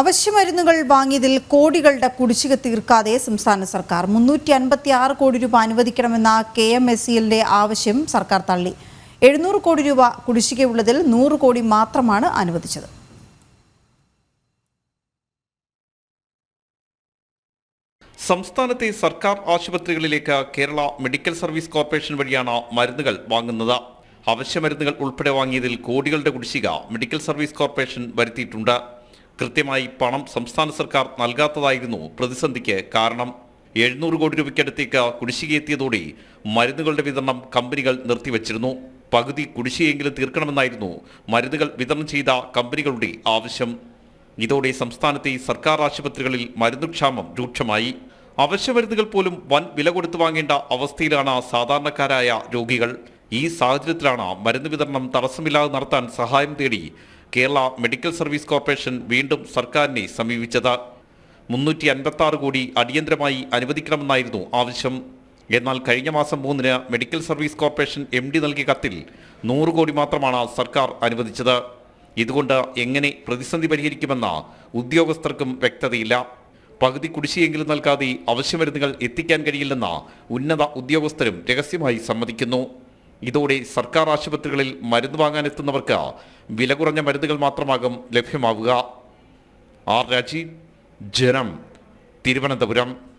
അവശ്യമരുന്നുകൾ വാങ്ങിയതിൽ കോടികളുടെ കുടിശ്ശിക തീർക്കാതെ സംസ്ഥാന സർക്കാർ. മുന്നൂറ്റി അൻപത്തി ആറ് കോടി രൂപ അനുവദിക്കണമെന്ന കെ എം എസ് സിയിലെ ആവശ്യം സർക്കാർ തള്ളി. എഴുന്നൂറ് കോടി രൂപ കുടിശ്ശികയുള്ളതിൽ നൂറ് കോടി മാത്രമാണ് അനുവദിച്ചത്. സംസ്ഥാനത്തെ സർക്കാർ ആശുപത്രികളിലേക്ക് കേരള മെഡിക്കൽ സർവീസ് കോർപ്പറേഷൻ വഴിയാണ് മരുന്നുകൾ വാങ്ങുന്നത്. അവശ്യ മരുന്നുകൾ ഉൾപ്പെടെ വാങ്ങിയതിൽ കോടികളുടെ കുടിശ്ശിക മെഡിക്കൽ സർവീസ് കോർപ്പറേഷൻ വരുത്തിയിട്ടുണ്ട്. കൃത്യമായി പണം സംസ്ഥാന സർക്കാർ നൽകാത്തതായിരുന്നു പ്രതിസന്ധിക്ക് കാരണം. എഴുന്നൂറ് കോടി രൂപയ്ക്കടുത്തേക്ക് കുടിശ്ശിക എത്തിയതോടെ മരുന്നുകളുടെ വിതരണം കമ്പനികൾ നിർത്തിവച്ചിരുന്നു. പകുതി കുടിശ്ശികയെങ്കിലും തീർക്കണമെന്നായിരുന്നു മരുന്നുകൾ വിതരണം ചെയ്ത കമ്പനികളുടെ ആവശ്യം. ഇതോടെ സംസ്ഥാനത്തെ സർക്കാർ ആശുപത്രികളിൽ മരുന്നുക്ഷാമം രൂക്ഷമായി. അവശ്യമരുന്നുകൾ പോലും വൻ വില കൊടുത്തു വാങ്ങേണ്ട അവസ്ഥയിലാണ് സാധാരണക്കാരായ രോഗികൾ. ഈ സാഹചര്യത്തിലാണ് മരുന്ന് വിതരണം തടസ്സമില്ലാതെ നടത്താൻ സഹായം തേടി കേരള മെഡിക്കൽ സർവീസ് കോർപ്പറേഷൻ വീണ്ടും സർക്കാരിനെ സമീപിച്ചത്. മുന്നൂറ്റി അൻപത്തി കോടി അടിയന്തരമായി അനുവദിക്കണമെന്നായിരുന്നു ആവശ്യം. എന്നാൽ കഴിഞ്ഞ മാസം മൂന്നിന് medical service corporation M D നൽകിയ കത്തിൽ നൂറ് കോടി മാത്രമാണ് സർക്കാർ അനുവദിച്ചത്. ഇതുകൊണ്ട് എങ്ങനെ പ്രതിസന്ധി പരിഹരിക്കുമെന്ന ഉദ്യോഗസ്ഥർക്കും വ്യക്തതയില്ല. പകുതി കുടിശ്ശിയെങ്കിലും നൽകാതെ അവശ്യമരുന്നുകൾ എത്തിക്കാൻ കഴിയില്ലെന്ന ഉന്നത ഉദ്യോഗസ്ഥരും രഹസ്യമായി സമ്മതിക്കുന്നു. ഇതോടെ സർക്കാർ ആശുപത്രികളിൽ മരുന്ന് വാങ്ങാനെത്തുന്നവർക്ക് വില കുറഞ്ഞ മരുന്നുകൾ മാത്രമാകും ലഭ്യമാവുക. ആർ രാജീവ് ജനം തിരുവനന്തപുരം.